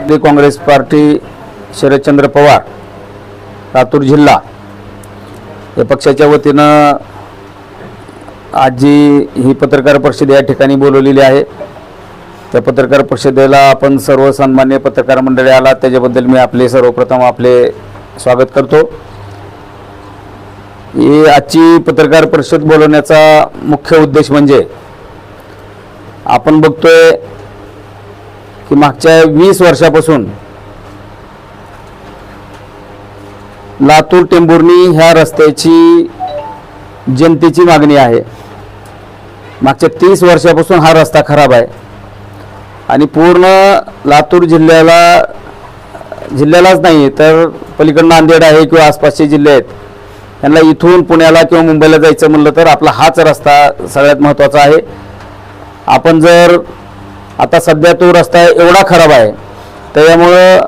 Rashtrawadi Congress party Sharadchandra Pawar Latur जिल्हा या पक्षाच्या वतीनं आज जी ही पत्रकार परिषद या ठिकाणी बोलवलेली आहे. त्या पत्रकार परिषदेला आपण सर्व सन्मान्य पत्रकार मंडळी आला त्याच्याबद्दल मी आपले सर्वप्रथम आपले स्वागत करतो. ही आजची पत्रकार परिषद बोलवण्याचा मुख्य उद्देश म्हणजे आपण बघतोय की मागच्या वीस वर्षापासून लातूर टेंभुर्णी ह्या रस्त्याची जनतेची मागणी आहे. मागच्या तीस वर्षापासून हा रस्ता खराब आहे. आणि पूर्ण लातूर जिल्ह्याला जिल्ह्यालाच नाही तर पलीकडं नांदेड आहे किंवा आसपासचे जिल्हे आहेत. त्यांना इथून पुण्याला किंवा मुंबईला जायचं म्हणलं तर आपला हाच रस्ता सगळ्यात महत्त्वाचा आहे. आपण जर आता सध्या तो रस्ता एवढा खराब आहे. त्याच्यामुळं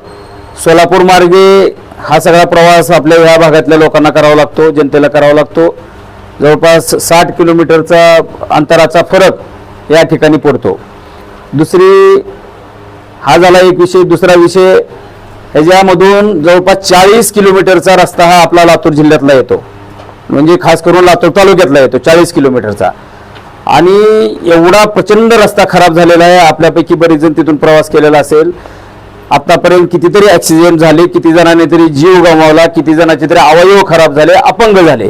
सोलापूर मार्गे हा सगळा प्रवास आपल्या या भागातल्या लोकांना करावा लागतो जनतेला करावा लागतो. जवळपास साठ किलोमीटरचा अंतराचा फरक या ठिकाणी पडतो. दुसरी हा झाला एक विषय दुसरा विषय ह्याच्यामधून जवळपास चाळीस किलोमीटरचा रस्ता हा आपला लातूर जिल्ह्यातला येतो. म्हणजे खास करून लातूर तालुक्यातला येतो चाळीस किलोमीटरचा. आणि एवढा प्रचंड रस्ता खराब झालेला आहे. आपल्यापैकी बरेच जण तिथून प्रवास केलेला असेल. आतापर्यंत कितीतरी ॲक्सिडेंट झाले किती जणांनी तरी जीव गमावला किती जणांचे तरी अवयव खराब झाले अपंग झाले.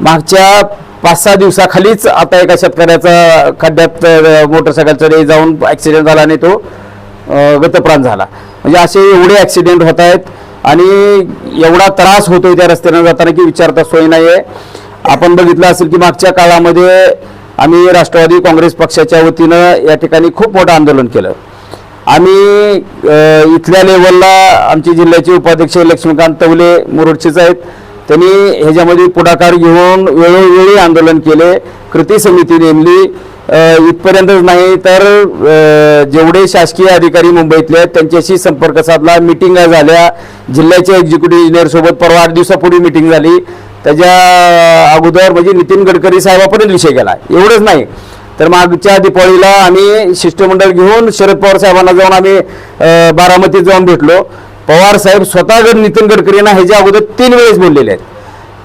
मागच्या पाच सहा दिवसाखालीच आता एका शेतकऱ्याचा खड्ड्यात मोटरसायकलच्या जाऊन ॲक्सिडेंट झाला आणि तो गतप्राण झाला. म्हणजे असे एवढे ॲक्सिडेंट होत आहेत आणि एवढा त्रास होतोय त्या रस्त्यानं जाताना की विचारता सोय नाही आहे आपण बघितलं असेल की मागच्या काळामध्ये आम्ही राष्ट्रवादी काँग्रेस पक्षाच्या वतीनं या ठिकाणी खूप मोठं आंदोलन केलं. आम्ही इथल्या लेवलला आमचे जिल्ह्याचे उपाध्यक्ष लक्ष्मीकांत तवले मुरुडचेच आहेत. त्यांनी ह्याच्यामध्ये पुढाकार घेऊन वेळोवेळी आंदोलन केले. कृती समिती नेमली. इथपर्यंतच नाही तर जेवढे शासकीय अधिकारी मुंबईतले आहेत त्यांच्याशी संपर्क साधला. मिटिंगा झाल्या. जिल्ह्याच्या एक्झिक्युटिव्ह इंजिनियरसोबत परवा आठ दिवसापूर्वी मिटिंग झाली. त्याच्या अगोदर म्हणजे नितीन गडकरी साहेबापर्यंत विषय गेला एवढंच नाही. तर मागच्या दिपाळीला आम्ही शिष्टमंडळ घेऊन शरद पवार साहेबांना जाऊन आम्ही बारामतीत जाऊन भेटलो. पवार साहेब स्वतः नितीन गडकरींना ह्याच्या अगोदर तीन वेळेस बोललेले आहेत.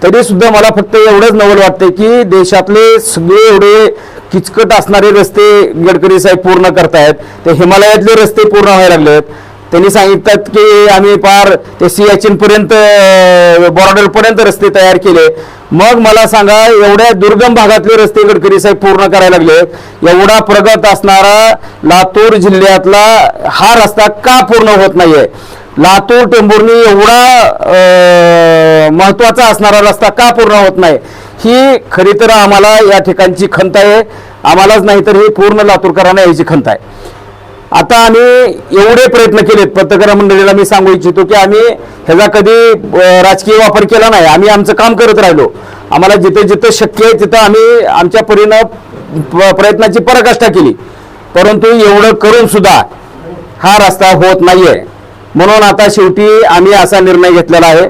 तरी सुद्धा मला फक्त एवढंच नवल वाटते की देशातले सगळे एवढे किचकट असणारे रस्ते गडकरी साहेब पूर्ण करतायत. ते हिमालयातले रस्ते पूर्ण व्हायला लागले आहेत त्यांनी सांगितलं की आम्ही पार ते सियाचीन पर्यंत बॉर्डर पर्यंत रस्ते तयार केले. मग मला सांगा एवढ्या दुर्गम भागातले रस्ते गडकरी साहेब पूर्ण करायला लागले. एवढा प्रगत असणारा लातूर जिल्ह्यातला हा रस्ता का पूर्ण होत नाहीये? लातूर टेंभुर्णी एवढा महत्त्वाचा असणारा रस्ता का पूर्ण होत नाही? ही खरी तर आम्हाला या ठिकाणची खंत आहे. आम्हालाच नाही तर ही पूर्ण लातूरकरांना याची खंत आहे. आता आम्ही एवढे प्रयत्न केलेत पत्रकार मंडळीला मी सांगू इच्छितो की आम्ही ह्याचा कधी राजकीय वापर केला नाही. आम्ही आमचं काम करत राहिलो. आम्हाला जिथे जिथं शक्य आहे तिथं आम्ही आमच्या परीनं प- प्रयत्नाची पराकाष्ठा केली. परंतु एवढं करून सुद्धा हा रस्ता होत नाहीये. म्हणून आता शेवटी आम्ही असा निर्णय घेतलेला आहे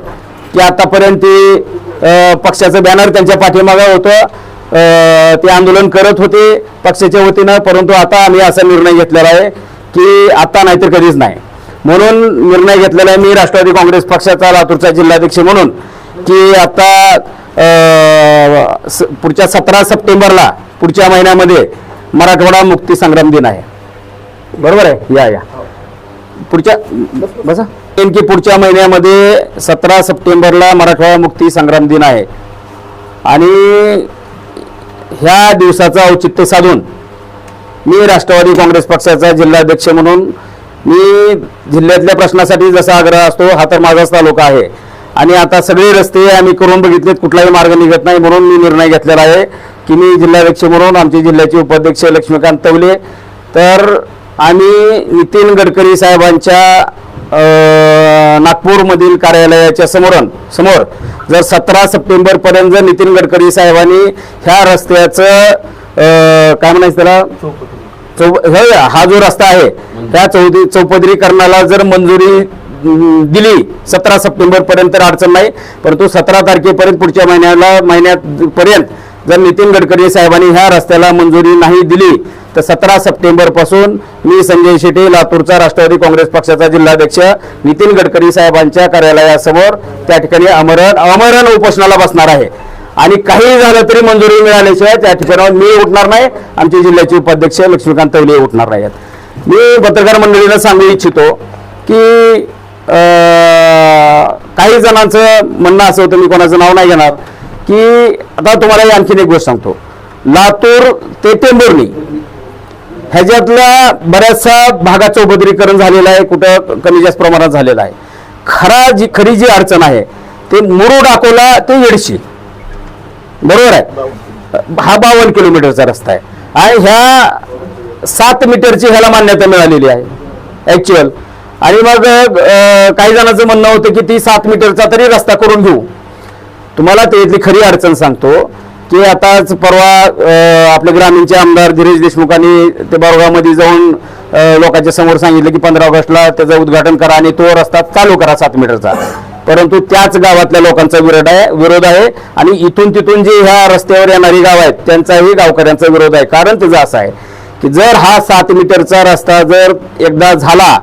की आतापर्यंत पक्षाचं बॅनर त्यांच्या पाठीमागं होतं. ते आंदोलन करत होते पक्षाच्या वतीनं परंतु आता आम्ही असा निर्णय घेतलेला आहे की आता नाहीतर कधीच नाही. म्हणून निर्णय घेतलेला आहे मी राष्ट्रवादी काँग्रेस पक्षाचा लातूरचा जिल्हाध्यक्ष म्हणून की आता स- पुढच्या सतरा सप्टेंबरला पुढच्या महिन्यामध्ये मराठवाडा मुक्ती संग्राम दिन आहे. बरोबर आहे? या या. पुढच्या बसा. नेमकी पुढच्या महिन्यामध्ये सतरा सप्टेंबरला मराठवाडा मुक्ती संग्राम दिन आहे. आणि ह्या दिवसाचं औचित्य साधून मी राष्ट्रवादी काँग्रेस पक्षाचा जिल्हाध्यक्ष म्हणून मी जिल्ह्यातल्या प्रश्नासाठी जसा आग्रह असतो हा तर माझाच तालुका आहे. आणि आता सगळे रस्ते आम्ही करून बघितलेत कुठलाही मार्ग निघत नाही म्हणून मी निर्णय घेतलेला आहे की मी जिल्हाध्यक्ष म्हणून आमचे जिल्ह्याचे उपाध्यक्ष लक्ष्मीकांत तवले. तर आम्ही नितीन गडकरी साहेबांच्या नागपूरमधील कार्यालयाच्या समोरून समोर जर सतरा सप्टेंबरपर्यंत जर नितीन गडकरी साहेबांनी ह्या रस्त्याचं काय म्हणायचं त्याला? चौ हे हा जो रस्ता आहे त्या चौदी चौपदरीकरणाला जर मंजुरी दिली सतरा सप्टेंबर पर्यंत तर अडचण नाही परंतु सतरा तारखेपर्यंत पुढच्या महिन्याला महिन्यात पर्यंत जर नितीन गडकरी साहेबांनी ह्या रस्त्याला मंजुरी नाही दिली तर सतरा सप्टेंबरपासून मी संजय शेटे लातूरचा राष्ट्रवादी काँग्रेस पक्षाचा जिल्हाध्यक्ष नितीन गडकरी साहेबांच्या कार्यालयासमोर त्या ठिकाणी अमरण अमरण उपोषणाला बसणार आहे. आणि काहीही झालं तरी मंजुरी मिळाल्याशिवाय त्या ठिकाणावर मी उठणार नाही. आमचे जिल्ह्याचे उपाध्यक्ष लक्ष्मीकांत तवले उठणार नाहीत. मी पत्रकार मंडळीला सांगू इच्छितो की काही जणांचं म्हणणं असं होतं मी कोणाचं नाव नाही घेणार की आता तुम्हाला आणखीन एक गोष्ट सांगतो. लातूर ते टेंभुर्णी. ह्याच्यातल्या बऱ्याचशा भागाचं उपद्रीकरण झालेलं आहे कुठं कमी जास्त प्रमाणात झालेलं आहे. खरा जी खरी जी अडचण आहे ते मुरुड अकोला ते येडशी. बरोबर आहे? हा बावन्न किलोमीटरचा रस्ता आहे. आणि ह्या सात मीटरची ह्याला मान्यता मिळालेली आहे ऍक्च्युअल आणि मग काही जणांचं म्हणणं होतं की ती सात मीटरचा तरी रस्ता करून घेऊ. तुम्हाला त्यातली खरी अडचण सांगतो की आताच परवा आपले ग्रामीणचे आमदार धीरज देशमुखांनी ते बरोगामध्ये जाऊन लोकांच्या समोर सांगितलं की पंधरा ऑगस्टला त्याचं उद्घाटन करा आणि तो रस्ता चालू करा सात मीटरचा. परंतु त्याच गावातल्या लोकांचा विरोध आहे विरोध आहे. आणि इथून तिथून जे ह्या रस्त्यावर येणारी गाव आहेत त्यांचाही गावकऱ्यांचा विरोध आहे. कारण त्याचं असं आहे की जर हा सात मीटरचा रस्ता जर एकदा झाला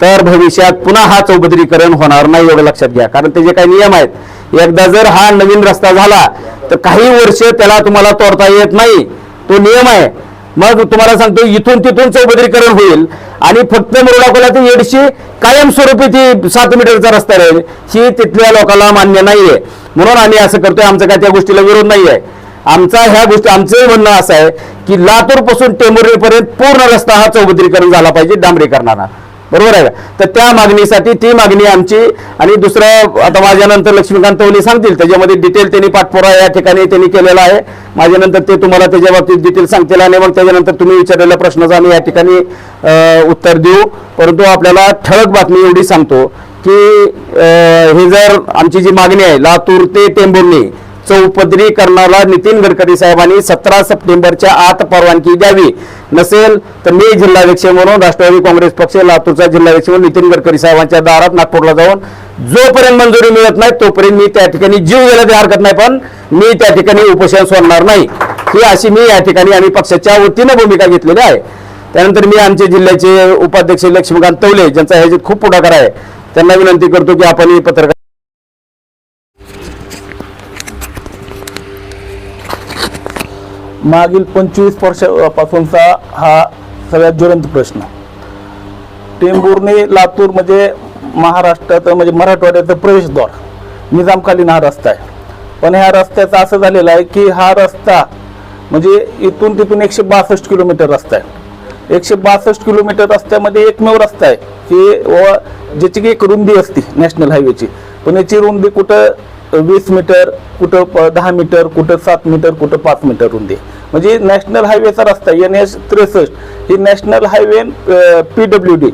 तर भविष्यात पुन्हा हा चौपदरीकरण होणार नाही एवढं लक्षात घ्या. कारण त्याचे काही नियम आहेत एकदा जर हा नवीन रस्ता झाला तर काही वर्ष त्याला तुम्हाला तोडता येत नाही. तो नियम आहे मग तुम्हाला सांगतो इथून तिथून चौभद्रीकरण होईल. आणि फक्त मुरुडाकोला ते येडशी कायमस्वरूपी ती सात मीटरचा रस्ता राहील. ही तिथल्या लोकांना मान्य नाहीये. म्हणून आम्ही असं करतोय आमचा काय त्या गोष्टीला विरोध नाही आहे आमचा ह्या गोष्टी आमचं म्हणणं असं आहे की लातूरपासून टेंभुर्णीपर्यंत पूर्ण रस्ता हा चौभद्रीकरण झाला पाहिजे डांबरीकरणाला. बरोबर आहे का? तर त्या मागणीसाठी ती मागणी आमची आणि दुसरं आता माझ्यानंतर लक्ष्मीकांत तवले सांगतील त्याच्यामध्ये डिटेल त्यांनी पाठपुरा या ठिकाणी त्यांनी केलेला आहे. माझ्यानंतर ते तुम्हाला त्याच्या बाबतीत डिटेल सांगतील आणि मग त्याच्यानंतर तुम्ही विचारलेल्या प्रश्नाचं आम्ही या ठिकाणी उत्तर देऊ. परंतु आपल्याला ठळक बातमी एवढी सांगतो की हे जर आमची जी मागणी आहे लातूर ते टेंभुर्णी चौपदरीकरणाला नितीन गडकरी साहेबांनी सतरा सप्टेंबरच्या आत परवानगी द्यावी. नसेल तर मी जिल्हाध्यक्ष म्हणून राष्ट्रवादी काँग्रेस पक्ष लातूरचा जिल्हाध्यक्ष म्हणून नितीन गडकरी साहेबांच्या दारात नागपूरला जाऊन जोपर्यंत मंजुरी मिळत नाही तोपर्यंत मी त्या ठिकाणी जीव गेला ते हरकत नाही. पण मी त्या ठिकाणी उपोषण सोडणार नाही. ही अशी मी या ठिकाणी आम्ही पक्षाच्या वतीनं भूमिका घेतलेली आहे. त्यानंतर मी आमचे जिल्ह्याचे उपाध्यक्ष लक्ष्मीकांत तवले ज्यांचा ह्याच्यात खूप पुढाकार आहे त्यांना विनंती करतो की आपण ही पत्रकार मागील पंचवीस वर्षापासूनचा हा सगळ्यात ज्वलंत प्रश्न. टेंभुर्णी लातूर म्हणजे महाराष्ट्राचं म्हणजे मराठवाड्याचं प्रवेशद्वार निजामकालीन हा रस्ता आहे. पण ह्या रस्त्याचं असं झालेलं आहे की हा रस्ता म्हणजे इथून तिथून एकशे बासष्ट किलोमीटर रस्ता आहे. एकशे बासष्ट किलोमीटर रस्त्यामध्ये एकमेव रस्ता आहे. की व ज्याची की एक रुंदी असते नॅशनल हायवेची. पण याची रुंदी कुठं वीस मीटर कुठं प- दहा मीटर कुठं सात मीटर कुठं पाच मीटर रुंदी. म्हणजे नॅशनल हायवेचा रस्ता एन एच त्रेसष्ट ही national highway P W D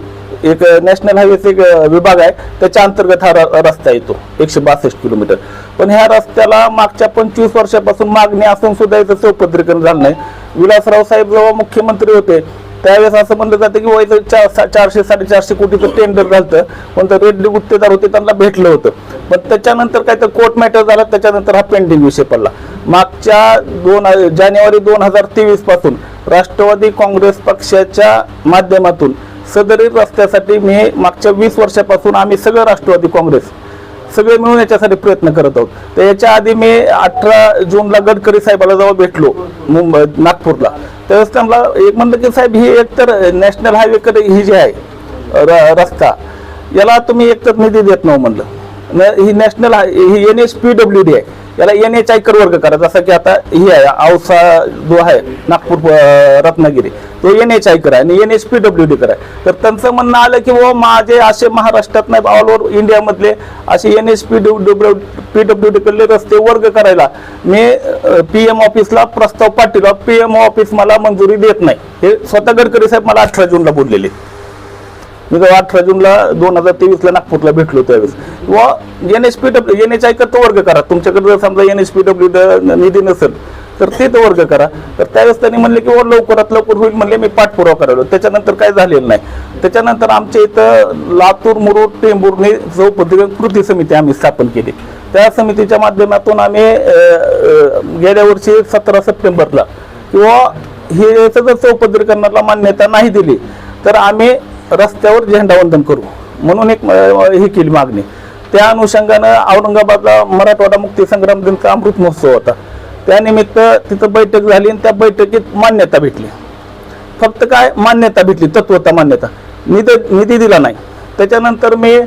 एक नॅशनल हायवेचा एक विभाग आहे. त्याच्या अंतर्गत हा र- रस्ता येतो एकशे बासष्ट किलोमीटर. पण ह्या रस्त्याला मागच्या पंचवीस वर्षापासून मागणी असून सुद्धा याचं चौपदरीकरण झालं नाही. विलासराव साहेब जेव्हा मुख्यमंत्री होते त्यावेळेस असं म्हणलं जातं की वयचं चार सा- चारशे साडेचारशे कोटीचं टेंडर झालं पण तर रेड्डी गुत्तेदार होते त्यांना भेटलं होतं. पण त्याच्यानंतर काय तर कोर्ट मॅटर झाला त्याच्यानंतर हा पेंडिंग विषय पडला. मागच्या दोन जानेवारी दोन हजार तेवीसपासून राष्ट्रवादी काँग्रेस पक्षाच्या माध्यमातून सदरी रस्त्यासाठी मी मागच्या वीस वर्षापासून आम्ही सगळं राष्ट्रवादी काँग्रेस सगळे मिळून याच्यासाठी प्रयत्न करत आहोत. तर याच्या आधी मी अठरा जूनला गडकरी साहेबाला जेव्हा भेटलो मुंबई नागपूरला. त्यावेळेस त्यांना एक म्हणलं की साहेब ही एकतर नॅशनल हायवेकडे ही जी आहे र- रस्ता याला तुम्ही एकतर निधी देत नाही म्हणलं. ही नॅशनल हाय- ही N H P W D आहे. याला एन एच आयकर वर्ग करा. जसं की आता ही आहे औसा जो आहे नागपूर रत्नागिरी तो एन एच आयकर आहे आणि N H P W D कराय तर त्यांचं म्हणणं आलं की बाबा माझे असे महाराष्ट्रात नाही ऑल ओव्हर इंडियामधले असे N H P W P W D कडले रस्ते वर्ग करायला मी पी एम ऑफिसला प्रस्ताव पाठवला पी एम ऑफिस मला मंजुरी देत नाही. हे स्वतः गडकरी साहेब मला अठरा जूनला बोललेले. मी जेव्हा अठरा जूनला दोन हजार तेवीसला नागपूरला भेटलो त्यावेळेस. व N S P W N H I तो वर्ग करा. तुमच्याकडे जर समजा एन एस पी डब्ल्यू निधी नसेल तर ते तो वर्ग करा. तर त्यावेळेस त्यांनी म्हणले की व लवकरात लवकर होईल म्हणले मी पाठपुरावा करायला. त्याच्यानंतर काय झालेलं नाही. त्याच्यानंतर आमच्या इथं लातूर मुरुड टेंभुर्णी चौपदरी कृती समिती आम्ही स्थापन केली. त्या समितीच्या माध्यमातून आम्ही गेल्या वर्षी सतरा सप्टेंबरला किंवा हे जर चौपदरीकरणाला मान्यता नाही दिली. तर आम्ही रस्त्यावर झेंडावंदन करू म्हणून एक अ, ही केली मागणी. त्या अनुषंगानं औरंगाबादला मराठवाडा मुक्ती संग्राम दिनचा अमृत महोत्सव होता? त्यानिमित्त तिथं बैठक झाली आणि त्या बैठकीत मान्यता भेटली. फक्त काय? मान्यता भेटली तत्वता मान्यता. निधी निधी दिला नाही. त्याच्यानंतर मी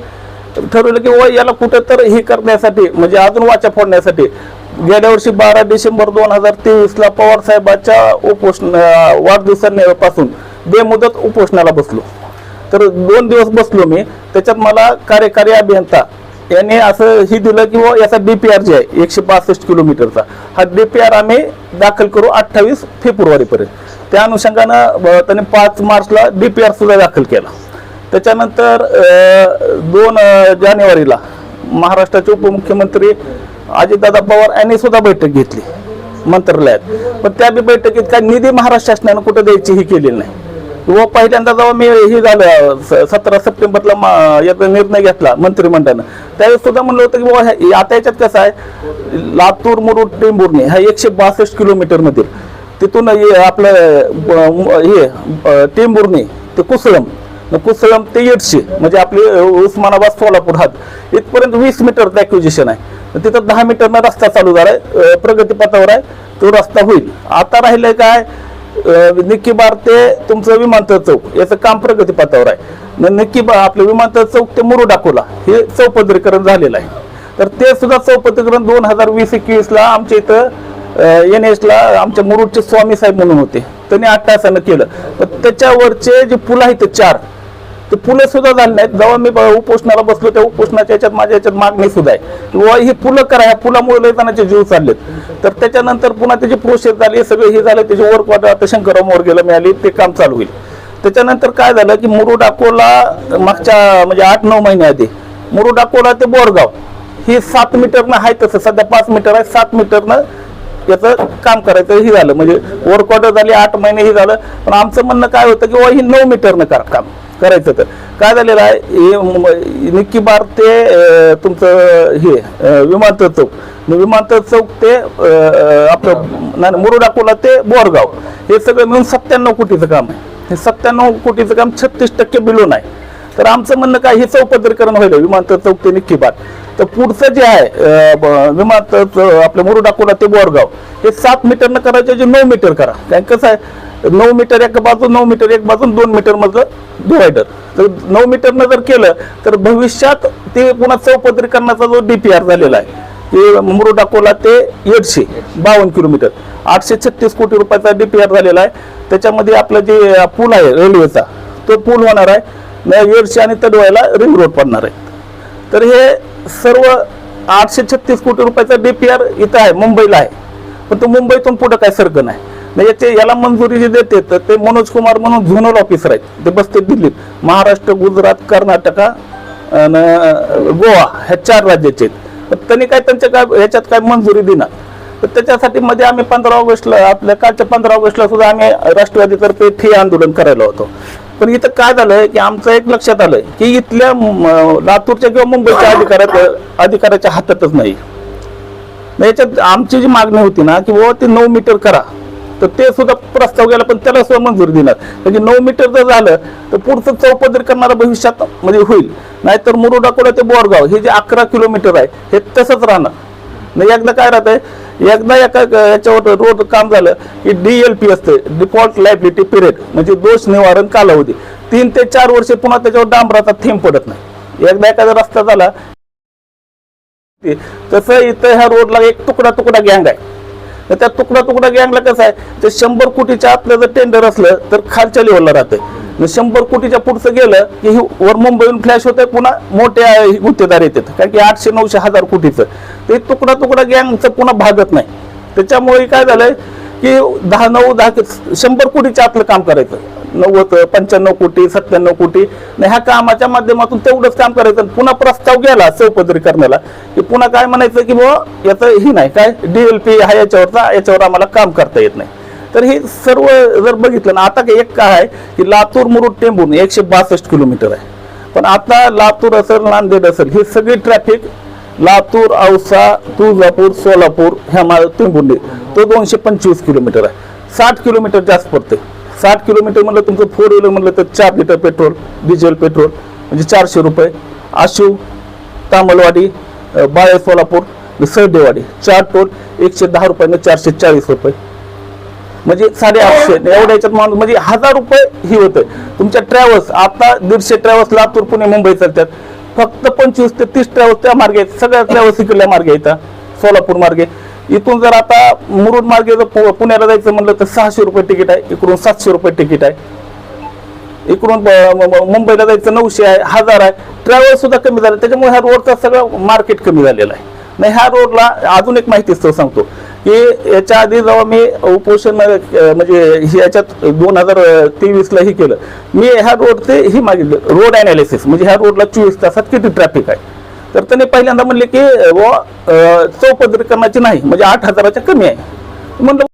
ठरवलं की व याला कुठं तर हे करण्यासाठी म्हणजे अजून वाचा फोडण्यासाठी गेल्या वर्षी बारा डिसेंबर दोन हजार तेवीसला पवार साहेबांच्या उपोषण वाढदिवसापासून बेमुदत उपोषणाला बसलो. तर दोन दिवस बसलो मी. त्याच्यात मला कार्यकारी अभियंता यांनी असं ही दिलं की व याचा डीपीआर जे आहे एकशे बासष्ट किलोमीटरचा. हा डीपीआर आम्ही दाखल करू अठ्ठावीस फेब्रुवारीपर्यंत. त्या अनुषंगानं त्याने पाच मार्चला डीपीआर सुद्धा दाखल केला. त्याच्यानंतर दोन जानेवारीला महाराष्ट्राचे उपमुख्यमंत्री अजितदादा पवार यांनी सुद्धा बैठक घेतली मंत्रालयात. पण त्या बी बैठकीत काय निधी महाराष्ट्र शासनानं कुठं द्यायची ही केलेली नाही. व पहिल्यांदा जेव्हा मी हे झालं स- सतरा सप्टेंबरला याचा निर्णय घेतला मंत्रिमंडळानं. त्यावेळेस सुद्धा म्हणलं होतं की बाबा आता याच्यात कसं आहे लातूर मुरुड टेंबुर्णी हा एकशे बासष्ट किलोमीटरमधील तिथून आपलं हे टेंबुर्णी ते कुसळम कुसळम ते येडशे म्हणजे आपली उस्मानाबाद सोलापूर हात इथपर्यंत वीस मीटरचं ॲक्विजिशन आहे. तिथं दहा मीटरनं रस्ता चालू झालाय आहे प्रगतीपथावर आहे तो रस्ता होईल. आता राहिलंय काय निक्की बार ते तुमचं विमानतळ चौक याचं काम प्रगतीपथावर आहे. निक्की बार आपलं विमानतळ चौक ते मुरू डाकोला हे चौपदरीकरण झालेलं आहे. तर ते सुद्धा चौपदरीकरण दोन हजार वीस एकवीसला आमच्या इथं एन एसला आमच्या मुरुडचे स्वामी साहेब म्हणून होते. त्यांनी आठ तासानं केलं. पण त्याच्यावरचे जे पुलं आहेत ते चार ते पुलं सुद्धा झाले नाहीत. जेव्हा मी ब- उपोषणाला बसलो त्या उपोषणाच्या याच्यात माझ्या याच्यात मागणी सुद्धा आहे. किंवा ही पुलं करा ह्या पुलामुळे लयतानाचे जीव चाललेत. तर त्याच्यानंतर पुन्हा त्याची प्रोसेस झाली सगळे हे झालं त्याची वर्क वाटत आता शंकरराव मोरगेला मिळाली ते काम चालू होईल. त्याच्यानंतर काय झालं की मुरुड अकोला मागच्या म्हणजे आठ नऊ महिने आधी मुरुड अकोला ते बोरगाव ही सात मीटरनं आहे तसं. सध्या पाच मीटर आहे सात मीटरनं याचं काम करायचं हे झालं. म्हणजे वर्क ऑर्डर झाली आठ महिने हे झालं. पण आमचं म्हणणं काय होतं की ही नऊ मीटरनं करा काम. करायचं तर. काय झालेलं आहे? हे निक्की बार ते तुमचं हे विमानतळ चौक. विमानतळ चौक ते आपलं नाही, मुरुड ते बोरगाव. हे सगळं मिळून सत्त्याण्णव कोटीचं काम आहे. हे सत्त्याण्णव कोटीचं काम छत्तीस टक्के बिलो आहे. तर आमचं म्हणणं काय हे चौपदरीकरण होईल विमानतळ चौक ते निक्की बार तर पुढचं जे आहे विमानतळ आपलं मुरुड अकोला ते बोरगाव. हे सात मीटरनं करायचं जे नऊ मीटर करा. कारण कसं आहे नऊ मीटर एक बाजू नऊ मीटर एक बाजून दोन मीटर मधलं डिवायडर तर नऊ मीटरनं जर केलं तर भविष्यात ते पुन्हा चौपदरीकरणाचा जो डीपीआर झालेला आहे ते मुरुड अकोला ते एकशे बावन्न किलोमीटर आठशे छत्तीस कोटी रुपयाचा डीपीआर झालेला आहे. त्याच्यामध्ये आपलं जे पूल आहे रेल्वेचा तो पूल होणार आहे. न आणि तडवायला रिंग रोड पडणार आहेत तर हे सर्व आठशे छत्तीस कोटी रुपयाचा डी पी आर इथं आहे मुंबईला आहे. पण तो मुंबईतून पुढं काय सरकन नाही. म्हणजे याचे याला मंजुरी जी देते तर ते मनोज कुमार म्हणून झोनल ऑफिसर आहेत. ते बसते दिल्लीत. महाराष्ट्र गुजरात कर्नाटका आणि गोवा ह्या चार राज्याचे आहेत. त्यांनी काय त्यांच्या काय ह्याच्यात काय मंजुरी देणार? तर त्याच्यासाठी मध्ये आम्ही पंधरा ऑगस्टला आपल्या कालच्या पंधरा ऑगस्टला सुद्धा आम्ही राष्ट्रवादीतर्फे ठे आंदोलन करायला होतो. पण इथं काय झालंय की आमचं एक लक्षात आलं की इथल्या लातूरच्या किंवा मुंबईच्या अधिकाऱ्यात अधिकाऱ्याच्या हातातच नाही. याच्यात आमची जी मागणी होती ना की बाबा ते नऊ मीटर करा. तर ते सुद्धा प्रस्ताव गेला पण त्याला सुद्धा मंजुरी देणार म्हणजे नऊ मीटर जर झालं तर पुढचं चौपदरी करणारा भविष्यात म्हणजे होईल. नाहीतर मुरुड अकोला ते बोरगाव हे जे अकरा किलोमीटर आहे हे तसंच राहणार. नाही एकदा काय राहतंय? एकदा एका याच्यावर रोड काम झालं की डीएलपी असते डिफॉल्ट लायबिलिटी पिरियड म्हणजे दोष निवारण कालावधी. तीन ते चार वर्षे पुन्हा त्याच्यावर डांबराचा थेंब पडत नाही. एकदा एखादा रस्ता झाला तसं इथं ह्या रोडला एक तुकडा तुकडा गँग आहे. तर त्या तुकडा तुकडा गँगला कसं आहे? ते शंभर कोटीच्या आतलं जर टेंडर असलं तर खालच्या लेवलला राहतं शंभर कोटीच्या पुढचं गेलं की ही वर मुंबईहून फ्लॅश होतंय पुन्हा मोठे गुत्तेदार येतात. कारण की आठशे नऊशे हजार कोटीचं. ते तुकडा तुकडा गँगचं पुन्हा भागत नाही. त्याच्यामुळे काय झालंय की दहा नऊ दहा शंभर कोटीच्या आतलं काम करायचं. नव्वद पंच्याण्णव कोटी सत्त्याण्णव कोटी. आणि ह्या कामाच्या माध्यमातून तेवढंच काम करायचं आणि पुन्हा प्रस्ताव गेला चौपदरीकरणाला की पुन्हा काय म्हणायचं की बुवा याचं ही नाही काय डीएलपी हा याच्यावरचा याच्यावर आम्हाला काम करता येत नाही. तर हे सर्व जर बघितलं ना आता एक काय आहे की लातूर मुरुड टेंबून एकशे बासष्ट किलोमीटर आहे. पण आता लातूर असेल नांदेड असेल ही सगळी ट्रॅफिक लातूर औसा तुळजापूर सोलापूर ह्या मा टेंबून तो दोनशे पंचवीस किलोमीटर आहे. साठ किलोमीटर जास्त पडते साठ किलोमीटर म्हणलं तुमचं फोर व्हीलर म्हणलं तर चार लिटर पेट्रोल डिझेल पेट्रोल म्हणजे चारशे रुपये. आशिव तांबलवाडी अ, बाळे सोलापूर सरदेवाडी चार टोल एकशे दहा रुपयानं चारशे चाळीस रुपये. म्हणजे साडे आठशे एवढ्या याच्यात माणूस म्हणजे हजार रुपये ही होतं तुमच्या ट्रॅव्हल्स आता दीडशे ट्रॅव्हल्स लातूर पुणे मुंबई चालतात. फक्त पंचवीस ते तीस ट्रॅव्हल्स त्या मार्गे आहेत. सगळ्या ट्रॅव्हल्स इकडल्या मार्गे येतात सोलापूर मार्गे. इथून जर आता मुरुड मार्गे जर पु- पुण्याला जायचं म्हणलं तर सहाशे रुपये तिकीट आहे इकडून सातशे रुपये तिकीट आहे. इकडून मुंबईला जायचं नऊशे आहे हजार आहे. ट्रॅव्हल सुद्धा कमी झालं. त्याच्यामुळे ह्या रोडचा सगळं मार्केट कमी झालेलं आहे. नाही ह्या रोडला अजून एक माहिती सांगतो. की याच्या आधी जेव्हा मी उपोषण म्हणजे याच्यात दोन हजार तेवीसला हे केलं. मी ह्या रोडचे ही मागितलं. रोड अनालिसिस म्हणजे ह्या रोडला चोवीस तासात किती ट्रॅफिक आहे? तर त्याने पहिल्यांदा म्हणले की व चौपदरीकरणाची नाही म्हणजे आठ हजाराच्या कमी आहे. म्हणलं